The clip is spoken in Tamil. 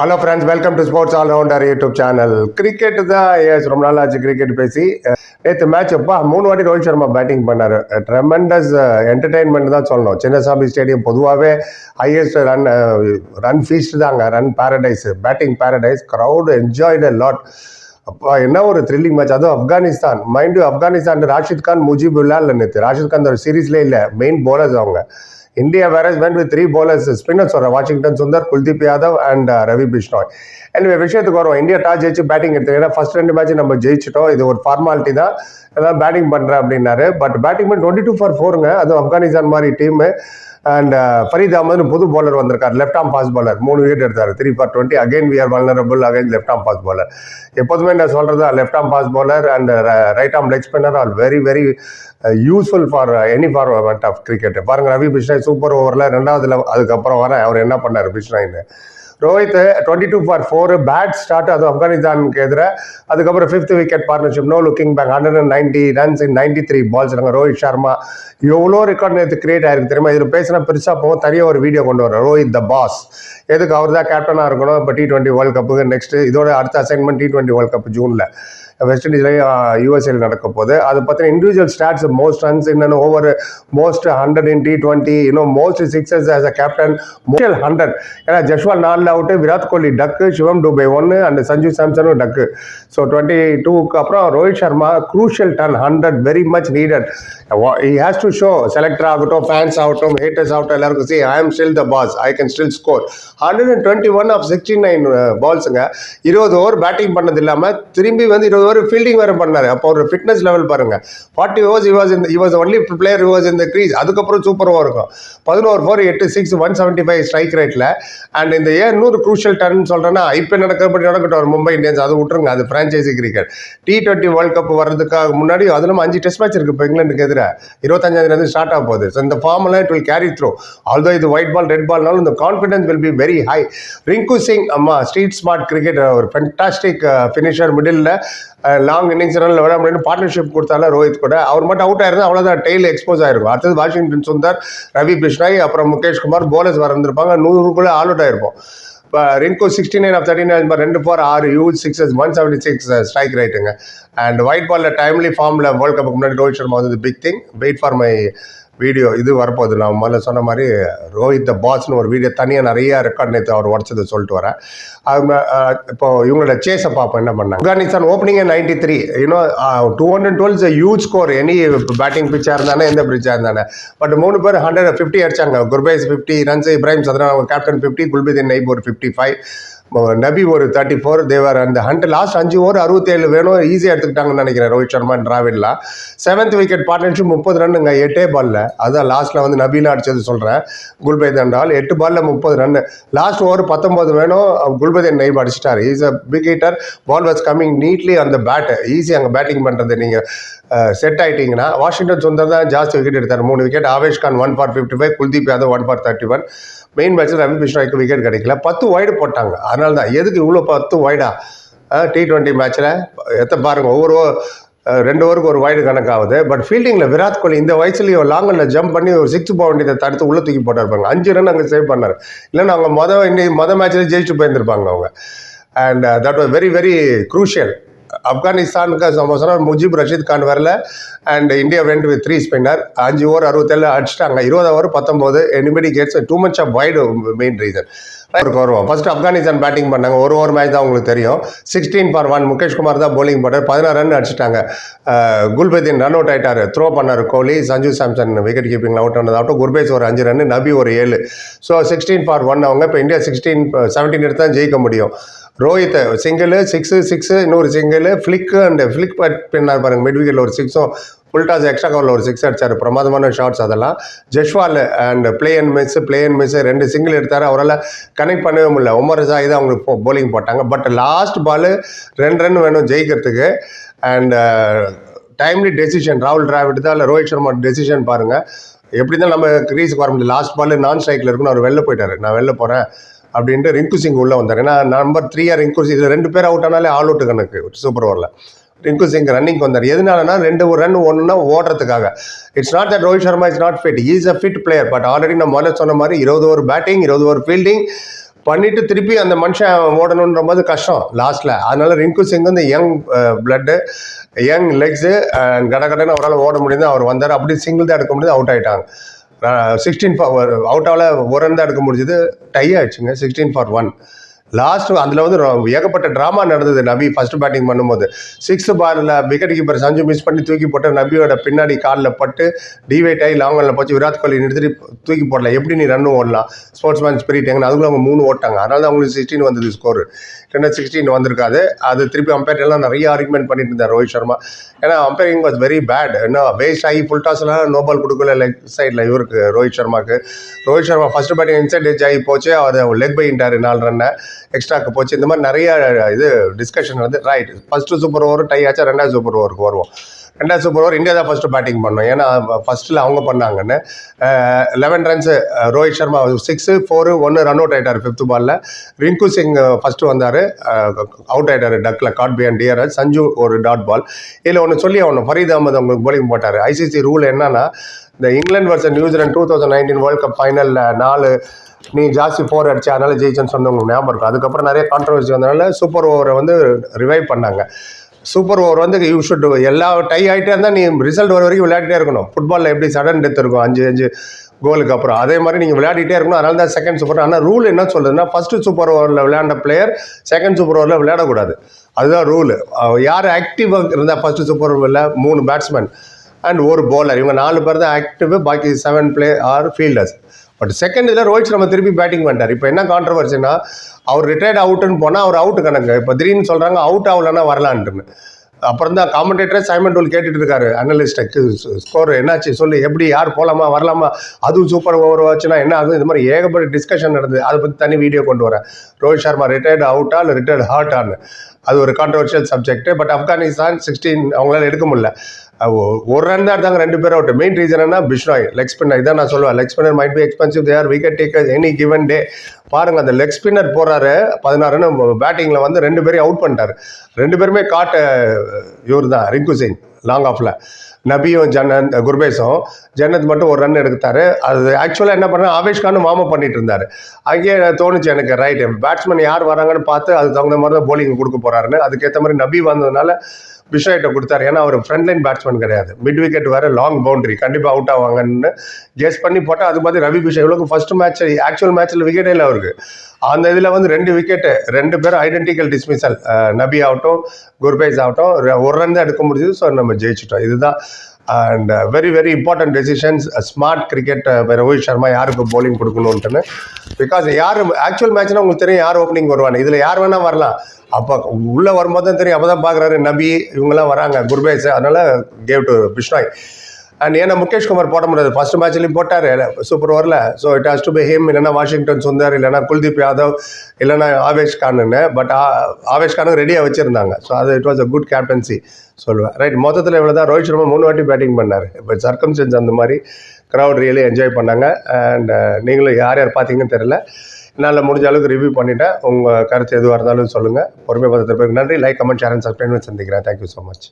Hello friends welcome to sports allrounder YouTube channel cricket தான் எஸ் ரொம்ப நாள் ஆச்சு கிரிக்கெட் பேசி. நேற்று மேட்ச் அப்பா மூணு வாட்டி ரோஹித் சர்மா பேட்டிங் பண்ணார். ட்ரெமெண்டஸ் என்டர்டெயின்மெண்ட் தான் சொல்லணும். சின்னசாமி ஸ்டேடியம் பொதுவாகவே ஹையஸ்ட் ரன் ரன் ஃபீஸ்ட் தாங்க run paradise batting paradise crowd enjoyed lot அப்பா என்ன ஒரு த்ரில்லிங் மேட்ச் அதுவும் ஆப்கானிஸ்தான் மைண்டு ஆப்கானிஸ்தான் ராஷித் கான் முஜிபுல்லா இல்லை நேற்று ராஷித் கான் ஒரு சீரீஸ்லேயே இல்லை மெயின் போலர்ஸ் அவங்க. இந்தியா வேற went with three bowlers spinners வர Washington Sundar Kuldeep Yadav and uh, Ravi Bishnoi எனவே விஷயத்துக்கு வரும் இந்தியா டாஸ் ஜெயிச்சு பேட்டிங் எடுத்து ஏன்னா ஃபர்ஸ்ட் ரெண்டு மேட்ச் நம்ம ஜெயிச்சிட்டோம். இது ஒரு ஃபார்மாலிட்டி தான். அதான் பேட்டிங் பண்ணுறேன் அப்படின்னாரு. பட் பேட்டிங் பண்ணி டுவெண்ட்டி டூ ஃபார் ஃபோருங்க அதுவும் ஆப்கானிஸ்தான் மாதிரி டீமு அண்ட் ஃபரீத் அகமது புது பாலர் வந்திருக்கார். லெஃப்ட் ஆம் பாஸ் பாலர் மூணு விக்கெட் எடுத்தார். Three for twenty again we are vulnerable again left arm pace bowler எப்போதுமே நான் சொல்கிறது left arm pace bowler and right arm leg spinner are very very useful for any format of cricket பாருங்கள் ரவி பிஷ்னாய் சூப்பர் ஓவரில் ரெண்டாவதுல அதுக்கப்புறம் வரேன் அவர் என்ன பண்ணார் பிஷ்ணாயின்னு Rohit twenty two for four bad start அது ஆப்கானிஸ்தானுக்கு எதிராக அதுக்கப்புறம் fifth wicket partnership no looking back hundred and ninety runs in ninety three balls நாங்கள் ரோஹித் சர்மா எவ்வளோ ரெக்கார்ட் நேற்று கிரியேட் ஆயிருக்கு தெரியுமா? இதில் பேசினா பெருசாக போகும். தனியாக ஒரு வீடியோ கொண்டு வரோம் ரோஹித் த பாஸ் எதுக்கு அவர் தான் கேப்டனாக இருக்கணும்? இப்போ டி டுவெண்ட்டி வேர்ல்ட் கப்புக்கு நெக்ஸ்ட் இதோட அடுத்த assignment T twenty world cup ஜூனில். West இண்டீஸ்லையும் யூஎஸ்ஏல நடக்க போகுது. அது பற்றின இண்டிவிஜுவல் ஸ்டாட்ஸ் மோஸ்ட் ரன்ஸ் இன்னும் over most hundred in T twenty இன்னும் most sixes as a captain most hundred ஏன்னா ஜஸ்வால் நாலில் அவுட்டு விராட் கோலி டக்கு சிவம் டுபே ஒன்று அண்ட் சஞ்சு சாம்சனும் டக்கு ஸோ டுவெண்ட்டி டூக்கு அப்புறம் Rohit Sharma crucial ton hundred very much needed he has to show selector ஆகட்டும் ஃபேன்ஸ் ஆகட்டும் ஹேட்டர்ஸ் ஆகட்டும் எல்லாருக்கும் see I am still the boss I can still score hundred and twenty one of sixty nine பால்ஸுங்க இருபது ஓவர் பேட்டிங் பண்ணது இல்லாமல் திரும்பி வந்து இருபது ஓவர் ஃபீல்டிங் வேறு பண்ணார். அப்போ ஒரு ஃபிட்னஸ் லெவல் பாருங்கள் ஃபார்ட்டி ஓவர்ஸ் இவாஸ் இந்த he was only player he was இந்த க்ரீஸ் அதுக்கப்புறம் சூப்பர் ஓவர் இருக்கும். பதினோரு ஃபோர் எட்டு six one seventy five strike ரேட்டில் அண்ட் இந்த ஏன் நூறு குரூஷியல் டர்ன் சொல்கிறேன்னா ஐபிஎல் நடக்கிறபடி நடக்கட்டும். ஒரு மும்பை இந்தியன்ஸ் அது விட்டுருங்க. அது franchise cricket T twenty world cup வர்றதுக்காக முன்னாடி அதிலும் அஞ்சு டெஸ்ட் மேட்ச் இருக்குது இப்போ இங்கிலாந்துக்கு எதிராக இருபத்தஞ்சாந்தேதி ஸ்டார்ட் ஆக போகுது. ஸோ இந்த ஃபார்ம்லாம் it will carry through although இது ஒயிட் பால் ரெட் பால்னாலும் இந்த confidence will be very high Rinku Singh அம்மா ஸ்ட்ரீட் ஸ்மார்ட் கிரிக்கெட் ஒரு fantastic finisher middle long innings Ranil விட முடியும் பார்ட்னர்ஷிப் கொடுத்தால ரோஹித் கூட. அவர் மட்டும் அவுட் ஆயிருந்தா அவ்வளோதான் டெய்லி எக்ஸ்போஸ் ஆயிருக்கும். அடுத்தது வாஷிங்டன் சுந்தர் ரவி பிஷ்ணாய் அப்புறம் முகேஷ் குமார் போலர்ஸ் வரந்திருப்பாங்க நூறுக்குள்ளே ஆல் அவுட் ஆயிருப்போம். இப்போ Rinku sixty nine of thirty nine ரெண்டு ஃபோர் ஆறு huge sixes one seventy six strike ரைட்டுங்க அண்ட் ஒயிட் பாலில் டைம்லி ஃபார்மில் வேர்ல்ட் கப்புக்கு முன்னாடி ரோஹித் சர்மா வந்து big thing wait for my video இது வரப்போகுது. நான் முதல்ல சொன்ன மாதிரி ரோஹித் த பாஸ்னு ஒரு வீடியோ தனியாக நிறைய ரெக்கார்ட் நேற்று அவர் உடச்சதை சொல்லிட்டு வரேன். அது இப்போ இவங்களோட சேஸை பார்ப்போம். என்ன பண்ணாங்க? Afghanistan opening ninety three you know two hundred twelve huge score any batting பிச்சாக இருந்தானே எந்த பிச்சாக இருந்தானே. பட் மூணு பேர் ஹண்ட்ரட் ஃபிஃப்டி அடிச்சாங்க. Gurbaz fifty runs Ibrahim Zadran captain fifty Gulbadin Naib ஒரு ஃபிஃப்டி ஃபைவ் நபி ஒரு தேர்ட்டி ஃபோர் தேவர் அந்த ஹண்ட் லாஸ்ட் அஞ்சு ஓவர் அறுபத்தேழு வேணும். ஈஸியாக எடுத்துக்கிட்டாங்கன்னு நினைக்கிறேன் ரோஹித் சர்மா டிராவிட்லாம் செவன்த் விக்கெட் பார்ட்னர்ஷிப் முப்பது ரன்னுங்க. எட்டே பாலில் அதுதான் லாஸ்ட்டில் வந்து நபீலா அடித்தது சொல்கிறேன் குல்பேத் என்றால் எட்டு பாலில் முப்பது ரன்னு. லாஸ்ட் ஓவர் பத்தொம்போது வேணும். Gulbadin Naib அடிச்சிட்டார். Is a big hitter ball was coming neatly அந்த பேட்டை ஈஸியாக அங்கே பேட்டிங் பண்ணுறது நீங்கள் செட் ஆகிட்டிங்கன்னா வாஷிங்டன் சுந்தர் தான் ஜாஸ்தி விக்கெட் எடுத்தார். மூணு wicket Avesh Khan one for fifty five Kuldeep Yadav one for thirty one main மேட்ச்சில் ரவி பிஷ்னாய்க்கு விக்கெட் கிடைக்கல. பத்து ஒய்டு போட்டாங்க. அதனால் தான். எதுக்கு இவ்வளோ பத்து ஒய்டா டி ட்வெண்ட்டி மேட்ச்சில் எத்த பாருங்கள் ஒவ்வொரு ரெண்டு ஓவருக்கு ஒரு வைடு கணக்காகுது. பட் ஃபீல்டிங்கில் விராட் கோலி இந்த வயசுலேயும் லாங்கில் ஜம்ப் பண்ணி ஒரு சிக்ஸ் போக வேண்டியதை தடுத்து உள்ள தூக்கி போட்டிருப்பாங்க அஞ்சு ரன் அங்கே சேவ் பண்ணார். இல்லைன்னா அவங்க மொதல் இன்னைக்கு மொதல் மேட்ச்சில் ஜெயிச்சு போயிருந்திருப்பாங்க அவங்க. And that was very very crucial ஆப்கானிஸ்தானுக்கு சமோசரம் முஜிப் ரஷீத் கான் வரல. And India went with three spinner அஞ்சு ஓவர் அறுபத்தேழு அடிச்சிட்டாங்க. இருபது ஓவர் பத்தொம்போது anybody gets too much of wide main reason அவருக்கு வருவோம் ஃபர்ஸ்ட் ஆப்கானிஸ்தான் பேட்டிங் பண்ணாங்க. ஒரு ஓவர் மேட்ச் தான் உங்களுக்கு தெரியும். Sixteen for one Mukesh Kumar தான் போலிங் போட்டார். பதினாறு ரன் அடிச்சிட்டாங்க. குல்பதீன் ரன் அவுட் ஆயிட்டார். த்ரோ பண்ணார் Kohli. Sanju Samson wicket keeping out ஆனதாகட்டும் Gurbaz ஒரு அஞ்சு ரன் நபி ஒரு ஏழு. ஸோ சிக்ஸ்டீன் ஃபார் ஒன் அவங்க இப்போ இந்தியா சிக்ஸ்டீன் செவன்டீன் எடுத்து தான் ஜெயிக்க முடியும். ரோஹித் சிங்கிள் சிக்ஸு சிக்ஸு இன்னொரு சிங்கிள் ஃப்ளிக்கு அண்ட் ஃப்ளிக் பின்னார் பாருங்கள் மிட் ஒரு சிக்ஸும் ஃபுல் டாஸ் எக்ஸ்ட்ரா கவரில் ஒரு சிக்ஸ் அடிச்சார் பிரமாதமான ஷாட்ஸ் அதெல்லாம். Jaiswal and play and miss play and miss ரெண்டு சிங்கிள் எடுத்தார் அவரால் கனெக்ட் பண்ணவே முடியல. உமர் ஜாய் தான் அவங்களுக்கு போலிங் போட்டாங்க. பட் லாஸ்ட் பால் ரெண்டு ரன் வேணும் ஜெயிக்கிறதுக்கு. அண்ட் டைம்லி டெசிஷன் ராகுல் டிராவிட் தான் இல்லை ரோஹித் சர்மா டெசிஷன் பாருங்கள் எப்படி தான் நம்ம கிரீஸுக்கு வர முடியல. லாஸ்ட் பால் நான் ஸ்ட்ரைக்கில் இருக்குன்னு அவர் வெளில போயிட்டார். நான் வெளில போகிறேன் அப்படின்ட்டு ரிங்கு சிங் உள்ளே வந்தார். ஏன்னா நம்பர் த்ரீயாக ரிங்கு சிங் இது ரெண்டு பேர் அவுட் ஆனாலே ஆல் அவுட் கணக்கு சூப்பர் ஓவரில் ரிங்கு சிங் ரன்னிங் வந்தார். எதனாலனா ரெண்டு ஒரு ரன் ஒன்றுனா ஓடுறதுக்காக. It's not that Rohit Sharma is not fit is a fit player but already நம்ம முதல்ல சொன்ன மாதிரி இருபது ஓவர் பேட்டிங் இருபது ஓவர் ஃபீல்டிங் பண்ணிட்டு திருப்பி அந்த மனுஷன் ஓடணுன்ற போது கஷ்டம் லாஸ்ட்டில் அதனால ரிங்கு சிங் வந்து யங் பிளட்டு யங் லெக்ஸு கட கடன்னு அவரால் ஓட முடியுது. அவர் வந்தார். அப்படி சிங்கிள் தான் எடுக்க முடியுது. அவுட் ஆகிட்டாங்க சிக்ஸ்டீன் ஃபார் அவுட் ஆவில் ஒரு ரன் தான் எடுக்க முடிஞ்சது. டை ஆயிடுச்சுங்க சிக்ஸ்டீன் ஃபார் ஒன் லாஸ்ட் அதில் வந்து ஏகப்பட்ட ட்ராமா நடந்தது நபி. ஃபர்ஸ்ட் பேட்டிங் பண்ணும்போது. சிக்ஸ் பாலில் விக்கெட் கீப்பர் சஞ்சு மிஸ் பண்ணி தூக்கி போட்டு நபியோட பின்னாடி காலில் பட்டு டிவைட் ஆகி லாங்கில் போச்சு. விராட் கோலி நிறுத்தி தூக்கி போடலாம் எப்படி நீ ரன் ஓடலாம்? ஸ்போர்ட்ஸ் மேன் ஸ்பிரிட் எங்கே அதுக்குள்ள அவங்க மூணு ஓட்டாங்க. அதனால தான் அவங்களுக்கு சிக்ஸ்டீன் வந்தது ஸ்கோர் ரெண்டு சிக்ஸ்டீன் வந்திருக்காது. அது திருப்பி அம்பையர் எல்லாம் நிறைய ஆர்குமெண்ட் பண்ணிட்டு இருந்தார் ரோஹித் சர்மா. ஏன்னா அம்பையரிங் வாஸ் வெரி பேட் என்ன வேஸ்ட் ஆகி ஃபுல் டாஸ்லாம் நோபால் கொடுக்கல லெக் சைடில் இவருக்கு Rohit சர்மாக்கு. Rohit Sharma first batting inside ஆகி போச்சு. அவர் லெக் பைன்ட்டார் நாலு ரன்னை எக்ஸ்ட்ராக்கு போச்சு. இந்த மாதிரி நிறைய இது டிஸ்கஷன் வந்து right first super over tie ஆச்சா ரெண்டாவது சூப்பர் ஓவருக்கு வருவோம். ரெண்டாவது சூப்பர் ஓவர் இந்தியா தான் ஃபர்ஸ்ட் பேட்டிங் பண்ணோம். ஏன்னா ஃபர்ஸ்டில் அவங்க பண்ணாங்கன்னு. Eleven runs Rohit Sharma six four ஒன்று ரன் அவுட் ஆயிட்டார் ஃபிஃப்த் பாலில் ரிங்கு சிங் ஃபர்ஸ்ட் வந்தார். அவுட் ஆயிட்டார் டக்கில் காட் பியன் டியர் சஞ்சு ஒரு டாட் பால் இதில் ஒன்று சொல்லி அவனு ஃபரீத் அகமது அவங்களுக்கு போலிங் போட்டார். ஐசிசி ரூல் என்னன்னா இந்த England versus New Zealand two thousand nineteen world cup ஃபைனலில் நாலு நீ ஜாஸ்தி ஃபோர் அடிச்சு அதனால ஜெயிச்சேன்னு சொன்னவங்க ஞாபகம் இருக்கும். அதுக்கப்புறம் நிறைய கான்ட்ரவர்சி வந்தனால சூப்பர் ஓவரை வந்து ரிவைவ் பண்ணாங்க. சூப்பர் ஓவர் வந்து யூ ஷுட் எல்லா டை ஆகிட்டே இருந்தால் நீ ரிசல்ட் வர வரைக்கும் விளையாடிட்டே இருக்கணும். ஃபுட்பாலில் எப்படி சடன் டெத் இருக்கும்? அஞ்சு அஞ்சு கோலுக்கு அப்புறம். அதே மாதிரி நீங்கள் விளையாடிட்டே இருக்கணும். அதனால தான் செகண்ட் சூப்பர் ஆனால் ரூல் என்ன சொல்கிறதுன்னா ஃபர்ஸ்ட் சூப்பர் ஓவரில் விளையாண்ட பிளேயர் செகண்ட் சூப்பர் ஓவரில் விளையாடக்கூடாது. அதுதான் ரூல் யார் ஆக்டிவாக இருந்தால் ஃபர்ஸ்ட் சூப்பர் ஓவரில் மூணு பேட்ஸ்மேன் அண்ட் ஒரு பவுலர் இவங்க நாலு பேர் தான் ஆக்டிவ் பாக்கி seven play are fielders but second இதில் ரோஹித் சர்மா திருப்பி பேட்டிங் பண்ணிட்டார். இப்போ என்ன கான்ட்ரவர்சினா அவர் ரிட்டையர்ட் அவுட்டுன்னு போனால் அவர் அவுட் கணக்கு. இப்போ திடீர்னு சொல்கிறாங்க அவுட் ஆகலன்னா வரலான்ட்டுன்னு அப்புறம் தான் காமெண்டேட்டரே சைமன் டூல் கேட்டுட்டு இருக்காரு அனலிஸ்ட்டுக்கு ஸ்கோர் என்னாச்சு சொல்லு எப்படி யார் போகலாமா வரலாமா அதுவும் சூப்பர் ஓவர் ஆச்சுன்னா என்ன ஆகும்? இது மாதிரி ஏகப்பட்ட டிஸ்கஷன் நடந்தது. அதை பற்றி தனி வீடியோ கொண்டு வரேன். ரோஹித் சர்மா ரிட்டையர்டு அவுட்டா இல்லை ரிட்டையர்டு ஹார்ட்டான்னு அது ஒரு controversial subject but Afghanistan sixteen அவங்களால எடுக்க முடியல. ஒரு ரன் தான் எடுத்தாங்க ரெண்டு பேரும் அவுட் மெயின் ரீசன் என்ன பிஷ்னாய் லெக் ஸ்பின்னர் இதான் நான் சொல்லுவேன். Leg spinner might be expensive there wicket taker any given day பாருங்க அந்த லெக் ஸ்பின்னர் போறாரு பதினாறு ரன் பேட்டிங்கில் வந்து ரெண்டு பேரையும் அவுட் பண்ணிட்டாரு. ரெண்டு பேருமே காட்ட இவர் தான் ரிங்கு சிங் லாங் ஆஃப்ல நபியும் ஜன்னத் குர்பேஸும் ஜன்னத் மட்டும் ஒரு ரன் எடுத்தாரு. அது ஆக்சுவலாக என்ன பண்ண ஆவேஷ் கானும் மாமா பண்ணிட்டு இருந்தாரு. அங்கேயே தோணுச்சு எனக்கு ரைட் பேட்ஸ்மேன் யார் வராங்கன்னு பார்த்து அதுக்கு தகுந்த மாதிரி தான் போலிங் கொடுக்க போறாருன்னு. அதுக்கேற்ற மாதிரி நபி வந்ததுனால பிஷாய்ட்ட கொடுத்தாரு. ஏன்னா அவர் ஃப்ரண்ட் லைன் பேட்ஸ்மேன் கிடையாது. மிட் விக்கெட் வேறு லாங் பவுண்டரி கண்டிப்பாக அவுட் ஆவாங்கன்னு கெஸ் பண்ணி போட்டால் அது மாதிரி ரவி பிஷா இவ்வளோக்கு ஃபர்ஸ்ட் மேட்ச் ஆக்சுவல் மேட்ச்சில் விக்கெட்டே இல்லை அவருக்கு. அந்த இதில் வந்து ரெண்டு விக்கெட்டு ரெண்டு பேரும் ஐடென்டிக்கல் டிஸ்மிசல் நபி ஆகட்டும் குர்பேஸ் ஆகட்டும் ஒரு ரன் தான் எடுக்க முடிஞ்சது. ஸோ நம்ம ஜெயிச்சிட்டோம். இதுதான் and very very important decisions smart cricket Rohit Sharma யாருக்கு போலிங் கொடுக்கணுன்ட்டுன்னு பிகாஸ் யார் ஆக்சுவல் மேட்ச்னா உங்களுக்கு தெரியும் யார் ஓப்பனிங் வருவாங்க இதில் யார் வேணால் வரலாம். அப்போ உள்ளே வரும்போது தான் தெரியும். அப்போ தான் பார்க்குறாரு நபி இவங்கெல்லாம் வராங்க. குர்பேஸ் அதனால் கேவ் டு பிஷ்ணாய் அண்ட் ஏன்னா முகேஷ் குமார் போட முடியாது. ஃபர்ஸ்ட் மேட்ச்லேயும் போட்டார். சூப்பர் ஓவரில் so it has to be him இல்லைன்னா வாஷிங்டன் சுந்தர் இல்லைன்னா குல்தீப் யாதவ் இல்லைன்னா ஆவேஷ் கானுன்னு. பட் ஆவேஷ் கானும் ரெடியாக வச்சுருந்தாங்க. ஸோ அது it was a good captaincy சொல்லுவேன். ரைட் மொத்தத்தில் இவ்வளோ தான் ரோஹித் சர்மா மூணு வாட்டி பேட்டிங் பண்ணார். இப்போ சர்க்கம்ஸ்டன்ஸ் அந்த மாதிரி க்ரௌட் ரியலி என்ஜாய் பண்ணாங்க. அண்ட் நீங்களும் யார் யார் பார்த்தீங்கன்னு தெரியல. என்னால் முடிஞ்ச அளவுக்கு ரிவ்யூ பண்ணிவிட்டேன் உங்கள் கருத்து எதுவாக இருந்தாலும் சொல்லுங்கள் பொறுமை பத்திரத்துக்கு நன்றி. Like comment share and subscribe சந்திக்கிறேன். Thank you so much